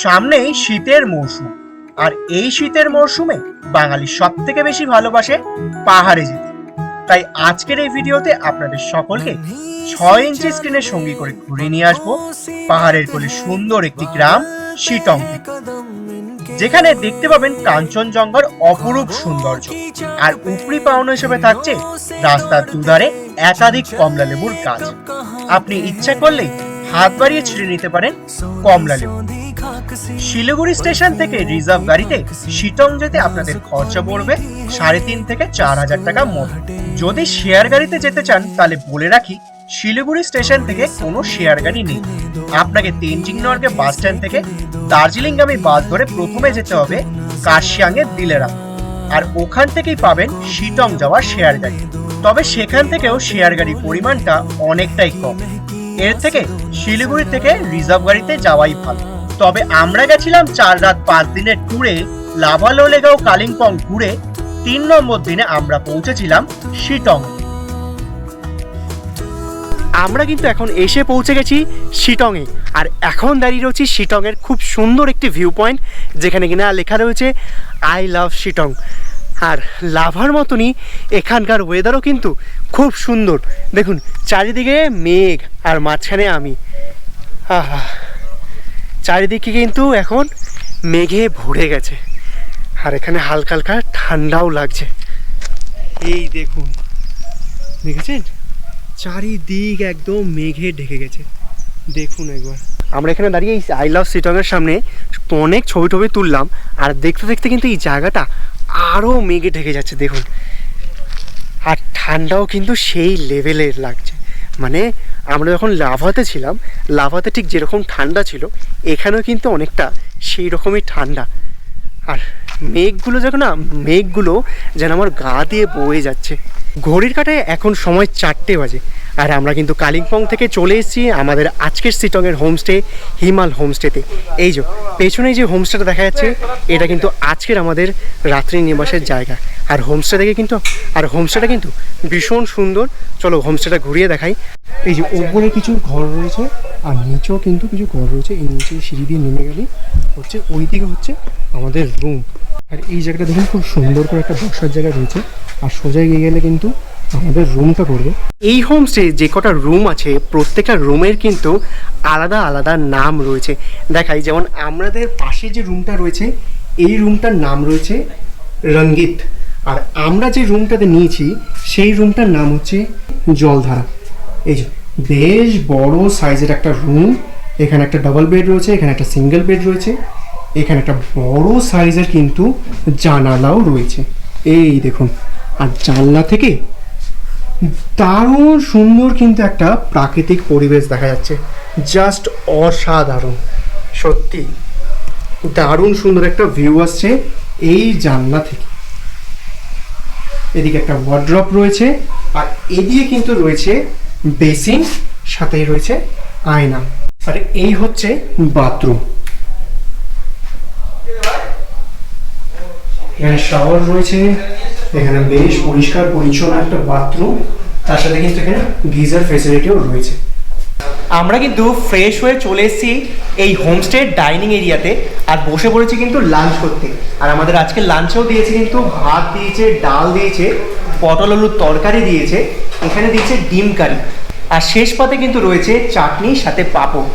সামনেই শীতের মরশুম। আর এই শীতের মরশুমে বাঙালি সব থেকে বেশি ভালোবাসে পাহাড়ে যেতে। তাই আজকের এই ভিডিওতে আপনাদের সকলকে ছয় ইঞ্চি স্ক্রিনের সঙ্গী করে ঘুরে নিয়ে আসব পাহাড়ের কোলে সুন্দর একটি গ্রাম থেকে। যেখানে দেখতে পাবেন কাঞ্চনজঙ্ঘার অপরূপ সৌন্দর্য। আর উপরি পাওনা হিসেবে থাকছে রাস্তার দুধারে একাধিক কমলা লেবুর গাছ। আপনি ইচ্ছা করলেই হাত বাড়িয়ে ছিঁড়ে নিতে পারেন কমলা লেবু শিলিগুড়ি স্টেশন থেকে রিজার্ভ গাড়িতে শিটং যেতে আপনাদের খরচা পড়বে সাড়ে তিন থেকে চার হাজার টাকা মতো যদি শেয়ার গাড়িতে যেতে চান, তাহলে বলে রাখি, শিলিগুড়ি স্টেশন থেকে কোনো শেয়ার গাড়ি নেই। আপনাকে তেনজিং নর্গে বাস স্ট্যান্ড থেকে দার্জিলিং দার্জিলিংগামী বাস ধরে প্রথমে যেতে হবে কার্শিয়াংয়ের দিলেরা। আর ওখান থেকেই পাবেন শিটং যাওয়ার শেয়ার গাড়ি। তবে সেখান থেকেও শেয়ার গাড়ির পরিমাণটা অনেকটাই কম। এর থেকে শিলিগুড়ি থেকে রিজার্ভ গাড়িতে যাওয়াই ভালো। তবে আমরা গেছিলাম চার রাত পাঁচ দিনের ট্যুরে লাভালোলেগাঁও কালিম্পং ঘুরে তিন নম্বর দিনে আমরা পৌঁছেছিলাম শিটং। আমরা কিন্তু এখন এসে পৌঁছে গেছি শিটংয়ে আর এখন দাঁড়িয়ে রয়েছি শিটংয়ের খুব সুন্দর একটি ভিউ পয়েন্ট যেখানে কিনা লেখা রয়েছে আই লাভ শিটং। আর লাভার মতনই এখানকার ওয়েদারও কিন্তু খুব সুন্দর। দেখুন, চারিদিকে মেঘ আর মাঝখানে আমি। আহা। চারিদিকে কিন্তু এখন মেঘে ভরে গেছে। আর এখানে হালকা হালকা ঠান্ডাও লাগছে। এই দেখুন, দেখেছেন? চারিদিক একদম মেঘে ঢেকে গেছে। দেখুন একবার। আমরা এখানে দাঁড়িয়ে এই আই লাভ সিটংয়ের সামনে অনেক ছবি টবি তুললাম, আর দেখতে দেখতে কিন্তু এই জায়গাটা আরও মেঘে ঢেকে যাচ্ছে, দেখুন। আর ঠান্ডাও কিন্তু সেই লেভেলের লাগছে। মানে আমরা যখন লাভাতে ছিলাম, লাভাতে ঠিক যেরকম ঠান্ডা ছিল এখানেও কিন্তু অনেকটা সেই রকমই ঠান্ডা। আর মেঘগুলো যখন না, মেঘগুলো যেন আমার গা দিয়ে বয়ে যাচ্ছে। ঘড়ির কাটায় এখন সময় চারটে বাজে। আর আমরা কিন্তু কালিম্পং থেকে চলে এসেছি আমাদের আজকের সিটংয়ের হোমস্টে, হিমাল হোমস্টেতে। এই যে, পেছনে যে হোমস্টেটা দেখা যাচ্ছে, এটা কিন্তু আজকের আমাদের রাত্রি নিবাসের জায়গা। আর হোমস্টে থেকে কিন্তু, আর হোমস্টেটা কিন্তু ভীষণ সুন্দর। চলো হোমস্টেটা ঘুরিয়ে দেখাই। এই যে ওপরে কিছু ঘর রয়েছে, আর নিচেও কিন্তু কিছু ঘর রয়েছে। এই নিচে সিঁড়ি দিয়ে নেমে গেলে হচ্ছে ওই দিকে হচ্ছে আমাদের রুম আর এই জায়গাটা দেখুন, খুব সুন্দর করে একটা বসার জায়গা রয়েছে। আর সোজা গিয়ে গেলে কিন্তু আমাদের রুমটা পড়বে এই হোমস্টে যে কটা রুম আছে, প্রত্যেকটা রুমের কিন্তু আলাদা আলাদা নাম রয়েছে। দেখাই, যেমন আমাদের পাশে যে রুমটা রয়েছে, এই রুমটার নাম রয়েছে রঙ্গিত। আর আমরা যে রুমটাতে নিয়েছি, সেই রুমটার নাম হচ্ছে জলধারা। এই যে, বেশ বড় সাইজের একটা রুম এখানে একটা ডাবল বেড রয়েছে, এখানে একটা সিঙ্গেল বেড রয়েছে, এখানে একটা বড় সাইজের কিন্তু জানালাও রয়েছে। এই দেখুন, আর জানলা থেকে দারুণ সুন্দর কিন্তু একটা প্রাকৃতিক পরিবেশ দেখা যাচ্ছে। জাস্ট অসাধারণ। সত্যি, দারুণ সুন্দর একটা ভিউ আসছে এই জানলা থেকে। এদিকে একটা ওয়ার্ড্রপ রয়েছে আর এদিকে কিন্তু রয়েছে বেসিন সাথেই রয়েছে আয়না। আর এই হচ্ছে বাথরুম এখানে শাওয়ার রয়েছে। এখানে বেশ পরিষ্কার পরিচ্ছন্ন একটা বাথরুম তার সাথে কিন্তু এখানে গিজার ফেসিলিটিও রয়েছে। আমরা কিন্তু ফ্রেশ হয়ে চলে এসেছি এই হোমস্টে ডাইনিং এরিয়াতে আর বসে পড়েছি কিন্তু লাঞ্চ করতে। আর আমাদের আজকে লাঞ্চেও দিয়েছে কিন্তু ভাত দিয়েছে, ডাল দিয়েছে, পটল আলুর তরকারি দিয়েছে, এখানে দিয়েছে ডিম কারি। আর শেষ পাতে কিন্তু রয়েছে চাটনি, সাথে পাঁপড়।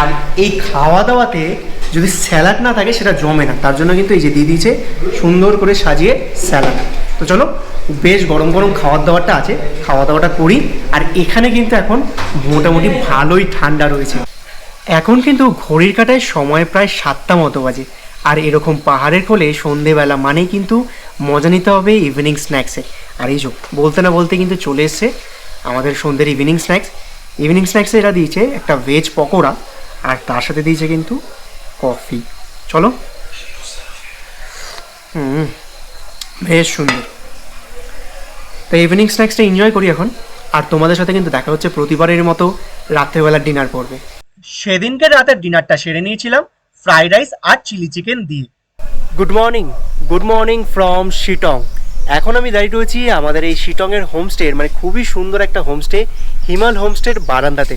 আর এই খাওয়া দাওয়াতে যদি স্যালাড না থাকে, সেটা জমে না। তার জন্য কিন্তু এই যে দিয়ে দিয়েছে সুন্দর করে সাজিয়ে স্যালাড তো চলো, বেশ গরম গরম খাওয়ার দাওয়াটা আছে, খাওয়া দাওয়াটা করি। আর এখানে কিন্তু এখন মোটামুটি ভালোই ঠান্ডা রয়েছে। এখন কিন্তু ঘড়ির কাটায় সময় প্রায় সাতটা মতো বাজে। আর এরকম পাহাড়ের কোলে সন্ধেবেলা মানেই কিন্তু মজা নিতে হবে ইভিনিং স্ন্যাক্সে আর এই বলতে না বলতে কিন্তু চলে এসছে আমাদের সন্ধ্যের ইভিনিং স্ন্যাক্স ইভিনিং স্ন্যাক্সে এরা দিয়েছে একটা ভেজ পকোড়া, আর তার সাথে দিয়েছে কিন্তু কফি চলো। হুম, বেশ সুন্দর। তো ইভিনিং স্ন্যাক্সটা এনজয় করি এখন। আর তোমাদের সাথে কিন্তু দেখা হচ্ছে প্রতিবারের মতো রাত্রেবেলার ডিনার পড়বে সেদিনকে রাতের ডিনারটা সেরে নিয়েছিলাম ফ্রাইড রাইস আর চিলি চিকেন দিয়ে। Good morning good morning from Sittong এখন আমি দাঁড়িয়ে রয়েছি আমাদের এই শিটংয়ের হোমস্টের মানে খুবই সুন্দর একটা হোমস্টে হিমাল হোমস্টের বারান্দাতে।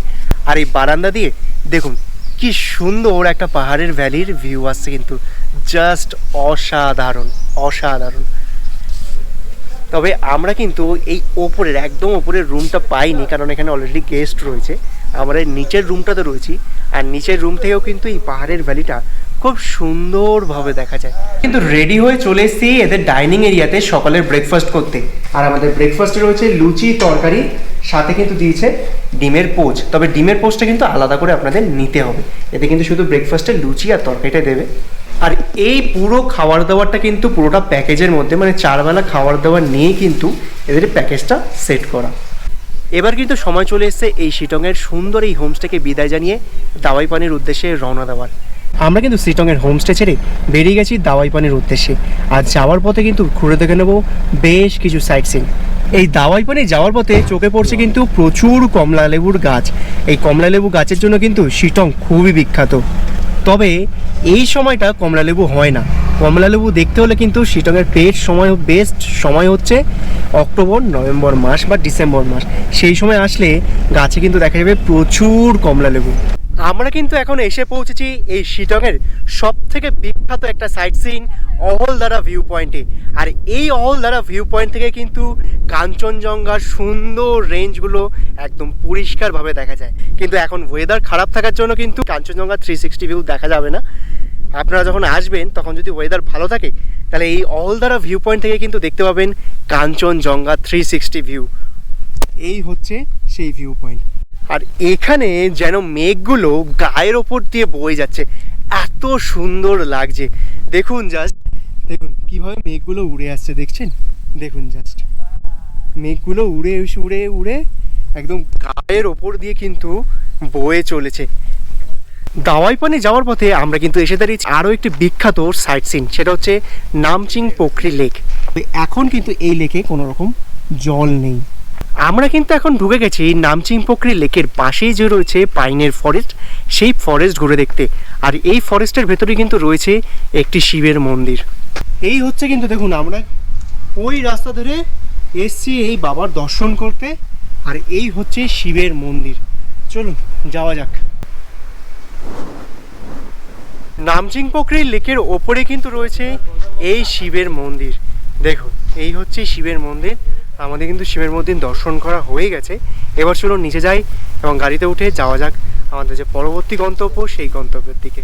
আর এই বারান্দা দিয়ে দেখুন কি সুন্দর একটা পাহাড়ের ভ্যালির ভিউ আসছে কিন্তু। জাস্ট অসাধারণ অসাধারণ। তবে আমরা কিন্তু এই ওপরের, একদম ওপরের রুমটা পাইনি, কারণ এখানে অলরেডি গেস্ট রয়েছে। এই নিচের রুমটাতে রয়েছি, আর নিচের রুম থেকেও কিন্তু এই পাহাড়ের ভ্যালিটা খুব সুন্দরভাবে দেখা যায়। কিন্তু রেডি হয়ে চলে এসেছি এদের ডাইনিং এরিয়াতে সকালের ব্রেকফাস্ট করতে। আর আমাদের ব্রেকফাস্টে রয়েছে লুচি, তরকারি, সাথে কিন্তু দিয়েছে ডিমের পোচ। তবে ডিমের পোচটা কিন্তু আলাদা করে আপনাদের নিতে হবে। এতে কিন্তু শুধু ব্রেকফাস্টে লুচি আর তরকারিটা দেবে। আর এই পুরো খাবার দাবারটা কিন্তু পুরোটা প্যাকেজের মধ্যে মানে চারবেলা খাবার দাবার নিয়ে কিন্তু এদের প্যাকেজটা সেট করা। এবার কিন্তু সময় চলে এসেছে এই শিটংয়ের সুন্দর এই হোমস্টেকে বিদায় জানিয়ে দাওয়াই পানির উদ্দেশ্যে রওনা দেওয়ার। আমরা কিন্তু শিটংয়ের হোমস্টে ছেড়ে বেরিয়ে গেছি দাওয়াই পানির উদ্দেশ্যে। আর যাওয়ার পথে কিন্তু ঘুরে দেখে নেব বেশ কিছু সাইট সিন এই দাওয়াই পানি যাওয়ার পথে চোখে পড়ছে কিন্তু প্রচুর কমলা লেবুর গাছ। এই কমলা লেবু গাছের জন্য কিন্তু শিটং খুবই বিখ্যাত। তবে এই সময়টা কমলালেবু হয় না। কমলালেবু দেখতে হলে কিন্তু শিটংয়ের পেট সময় বেস্ট সময় হচ্ছে অক্টোবর, নভেম্বর মাস বা ডিসেম্বর মাস। সেই সময় আসলে গাছে কিন্তু দেখা যাবে প্রচুর কমলা লেবু আমরা কিন্তু এখন এসে পৌঁছেছি এই শিটংয়ের সব থেকে বিখ্যাত একটা সাইট সিন অহলদারা ভিউ পয়েন্টে আর এই অহলদারা ভিউ পয়েন্ট থেকে কিন্তু কাঞ্চনজঙ্ঘার সুন্দর রেঞ্জগুলো একদম পরিষ্কারভাবে দেখা যায়। কিন্তু এখন ওয়েদার খারাপ থাকার জন্য কিন্তু কাঞ্চনজঙ্ঘা থ্রি সিক্সটি ভিউ দেখা যাবে না। আপনারা যখন আসবেন, তখন যদি ওয়েদার ভালো থাকে, তাহলে এই অহলদারা ভিউ পয়েন্ট থেকে কিন্তু দেখতে পাবেন কাঞ্চনজঙ্ঘা থ্রি সিক্সটি ভিউ এই হচ্ছে সেই ভিউ পয়েন্ট আর এখানে যেন মেঘগুলো গায়ের ওপর দিয়ে বয়ে যাচ্ছে। এত সুন্দর লাগছে। দেখুন জাস্ট দেখুন কীভাবে মেঘগুলো উড়ে আসছে, দেখছেন? দেখুন জাস্ট মেঘগুলো উড়ে উড়ে উড়ে একদম গায়ের ওপর দিয়ে কিন্তু বয়ে চলেছে। দাওয়াই পানি যাওয়ার পথে আমরা কিন্তু এসে দাঁড়িয়েছি আরও একটি বিখ্যাত সাইট সিন সেটা হচ্ছে নামচিং পোখরি লেক এখন কিন্তু এই লেকে কোনো রকম জল নেই। আমরা কিন্তু এখন ঢুকে গেছি নামচিং পোখরি লেকের পাশেই যে রয়েছে পাইনের ফরেস্ট, সেই ফরেস্ট ঘুরে দেখতে। আর এই ফরেস্টের ভেতরে কিন্তু রয়েছে একটি শিবের মন্দির। এই হচ্ছে কিন্তু দেখুন, আমরা ওই রাস্তা ধরে এসছি এই বাবার দর্শন করতে, আর এই হচ্ছে শিবের মন্দির। চলুন, যাওয়া যাক। নামচিং পোখরি লেকের ওপরে কিন্তু রয়েছে এই শিবের মন্দির। দেখুন, এই হচ্ছে শিবের মন্দির। আমাদের কিন্তু শিবের মন্দির দর্শন করা হয়ে গেছে। এবার চলুন নিচে যাই এবং গাড়িতে উঠে যাওয়া যাক আমাদের যে পরবর্তী গন্তব্য সেই গন্তব্যের দিকে।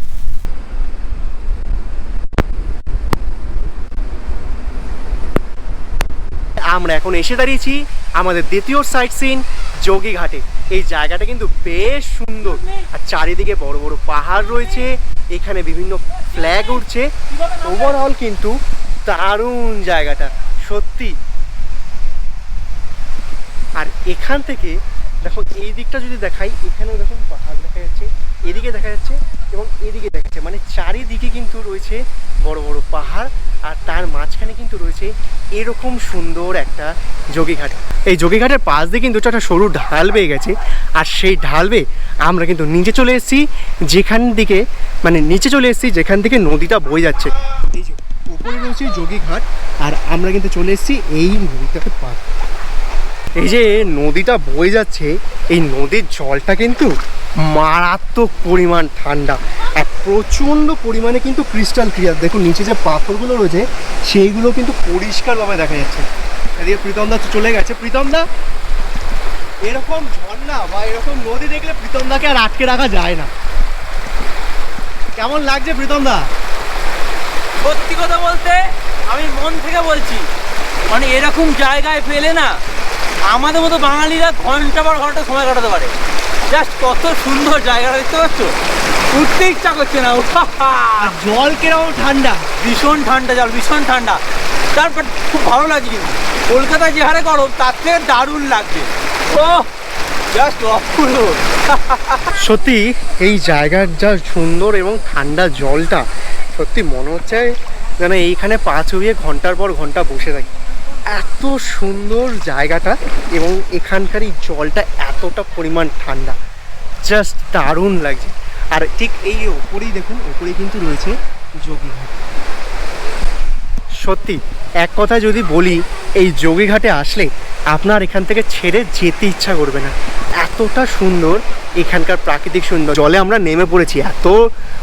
আমরা এখন এসে দাঁড়িয়েছি আমাদের দ্বিতীয় সাইট সিন যোগীঘাটে এই জায়গাটা কিন্তু বেশ সুন্দর। আর চারিদিকে বড় বড় পাহাড় রয়েছে, এখানে বিভিন্ন ফ্ল্যাগ উঠছে ওভারঅল কিন্তু দারুণ জায়গাটা। সত্যি আর এখান থেকে দেখো, এই দিকটা যদি দেখাই, এখানেও দেখুন পাহাড় দেখা যাচ্ছে, এদিকে দেখা যাচ্ছে এবং এদিকে দেখা যাচ্ছে। মানে চারিদিকে কিন্তু রয়েছে বড় বড় পাহাড় আর তার মাঝখানে কিন্তু রয়েছে এরকম সুন্দর একটা যোগীঘাট। এই যোগীঘাটের পাশ দিয়ে কিন্তু একটা সরু ঢাল বেয়ে গেছে আর সেই ঢাল বেয়ে আমরা কিন্তু নিচে চলে এসেছি যেখান দিকে মানে নিচে চলে এসেছি যেখান থেকে নদীটা বয়ে যাচ্ছে। এই যে, উপরে রয়েছে যোগীঘাট আর আমরা কিন্তু চলে এসেছি এই নদীটাকে পার এই যে নদীটা বয়ে যাচ্ছে, এই নদীর জলটা কিন্তু মারাত্মক পরিমাণ ঠান্ডা আর প্রচণ্ড পরিমাণে কিন্তু ক্রিস্টাল ক্লিয়ার দেখুন, নিচে যে পাথরগুলো রয়েছে, সেইগুলো কিন্তু পরিষ্কারভাবে দেখা যাচ্ছে। এদিকে প্রীতম দা চলে গেছে। প্রীতম দা, এরকম ঝর্ণা বা এরকম নদী দেখলে প্রীতম দাকে আর আটকে রাখা যায় না। কেমন লাগছে প্রীতম দা? সত্যি কথা বলতে, আমি মন থেকে বলছি মানে এরকম জায়গায় পেলে না আমাদের মতো বাঙালিরা ঘণ্টা পর ঘণ্টা সময় কাটাতে পারে। জাস্ট কত সুন্দর জায়গাটা দেখতে পাচ্ছ? উঠতে ইচ্ছা করছে না। জল কীরকম ঠান্ডা। ভীষণ ঠান্ডা জল ভীষণ ঠান্ডা। তারপর খুব ভালো লাগছে কিন্তু। কলকাতায় যে হারে গরম তার থেকে দারুণ লাগছে। ও জাস্ট অপূর্ব। সত্যি এই জায়গার যা সুন্দর এবং ঠান্ডা জলটা সত্যি মনে হচ্ছে যেন এইখানে পা চুবিয়ে ঘণ্টার পর ঘণ্টা বসে থাকি। এত সুন্দর জায়গাটা এবং এখানকার এই জলটা এতটা পরিমাণ ঠান্ডা। জাস্ট দারুণ লাগছে। আর ঠিক এই ওপরেই দেখুন, ওপরেই কিন্তু রয়েছে যোগীঘাট। সত্যি, এক কথা যদি বলি, এই যোগীঘাটে আসলে আপনার এখান থেকে ছেড়ে যেতে ইচ্ছা করবে না। এতটা সুন্দর এখানকার প্রাকৃতিক সুন্দর জলে আমরা নেমে পড়েছি এত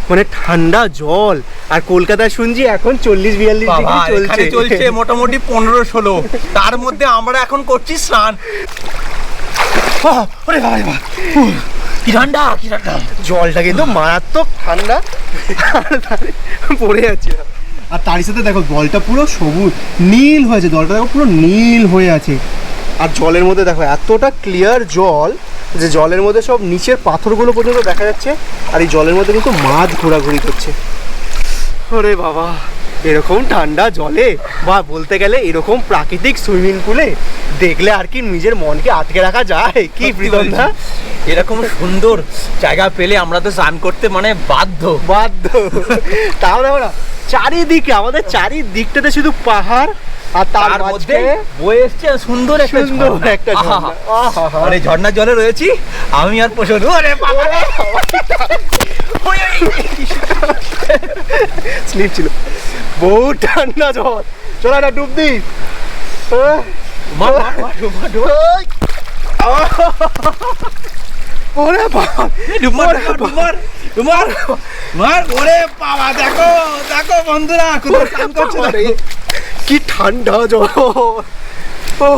মানে ঠান্ডা জল। আর কলকাতায় শুনছি এখন চল্লিশ বিয়াল্লিশ ডিগ্রি চলছে। চলছে মোটামুটি পনেরো ষোলো। তার মধ্যে আমরা এখন করছি স্নান। কি ঠান্ডা কি ঠান্ডা। জলটা কিন্তু মারাত্মক ঠান্ডা। পড়ে যাচ্ছে। আর তারই সাথে দেখো জলটা পুরো সবুজ নীল হয়েছে। জলটা দেখো পুরো নীল হয়ে আছে। আর জলের মধ্যে দেখো এতটা ক্লিয়ার জল যে জলের মধ্যে সব নিচের পাথরগুলো পর্যন্ত দেখা যাচ্ছে আর এই জলের মধ্যে কিন্তু মাছ ঘোরাঘুরি করছে। ওরে বাবা এরকম ঠান্ডা জলে বা বলতে গেলে এরকম প্রাকৃতিক সুইমিং পুলে দেখলে আর কি নিজের মনকে আটকে রাখা যায়? কি প্রীতম। এরকম সুন্দর জায়গা পেলে আমরা তো স্নান করতে মানে বাধ্য। বাধ্য। তাহলে আমরা চারিদিকে আমাদের চারিদিকটাতে শুধু পাহাড় আর তার মধ্যে বয়ে এসছে সুন্দর একটা সুন্দর একটা। আহা। ঝর্ণার জলে রয়েছি আমি আর পোষণ ওরে বাবা। রে। ওই, ওই, স্লিপ ছিল। বহু ঠান্ডা জল চলো একটা ডুব দি ওরে বাবা। মার, ওরে বাবা। দেখো দেখো বন্ধুরা কোথায় করছে কি ঠান্ডা জল। ও।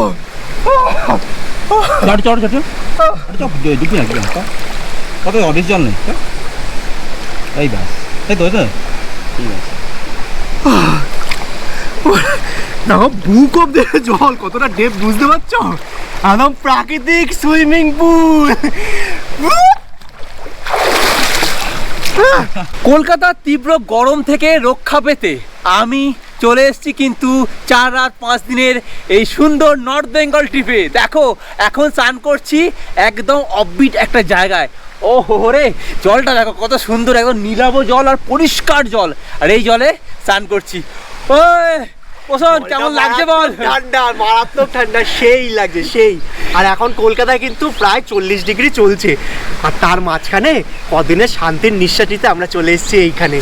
চট চট চট চট ঢুকবি না কি কত অডিস জল নেই এই ব্যাস। এই তো ঠিক আছে। না বুক অফ দেখে জল কতটা ডেপ বুঝতে পারছ? একদম প্রাকৃতিক সুইমিং পুল। কলকাতার তীব্র গরম থেকে রক্ষা পেতে আমি চলে এসেছি কিন্তু চার রাত পাঁচ দিনের এই সুন্দর নর্থ বেঙ্গল ট্রিপে দেখো, এখন স্নান করছি একদম অববিট একটা জায়গায়। ও হো রে, জলটা দেখো কত সুন্দর, একদম নীলাভ জল আর পরিষ্কার জল। আর এই জলে স্নান করছি। ওই! পোষণ কেমন লাগছে বল? ঠান্ডা মারাত্মক ঠান্ডা সেই লাগছে সেই। আর এখন কলকাতায় কিন্তু প্রায় চল্লিশ ডিগ্রি চলছে। আর তার মাঝখানে কদিনের শান্তির নিঃশ্বাস নিতে আমরা চলে এসেছি এইখানে।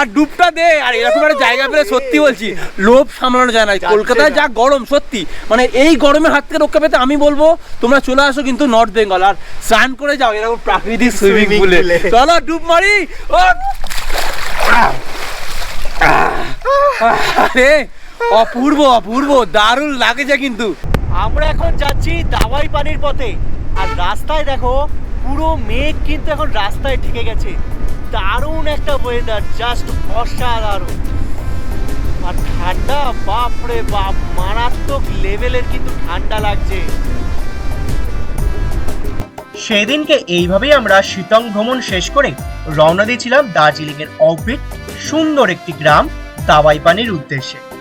আর ডুবটা দে। আর এরকম একটা জায়গা পেলে সত্যি বলছি লোভ সামলানো যায় না। কলকাতায় যা গরম সত্যি। মানে এই গরমের হাত থেকে রক্ষা পেতে আমি বলব তোমরা চলে আসো কিন্তু নর্থ বেঙ্গল। আর স্নান করে যাও এরকম প্রাকৃতিক সুইমিং পুলে। চলো ডুব মারি। ও! আরে অপূর্ব অপূর্ব দারুণ লাগেছে কিন্তু। আমরা এখন যাচ্ছি দাওয়াই পানির পথে। আর রাস্তায় দেখো পুরো মেঘ কিন্তু এখন রাস্তায় ঠেকে গেছে। দারুণ একটা ওয়েদার জাস্ট অসাধারণ। আর ঠান্ডা বাপরে বাপ মারাত্মক লেভেলের কিন্তু ঠান্ডা লাগছে। সেদিনকে এইভাবেই আমরা শীতং ভ্রমণ শেষ করে রওনা দিয়েছিলাম দার্জিলিং এর অফবিট সুন্দর একটি গ্রাম দাওয়াই পানির উদ্দেশ্যে।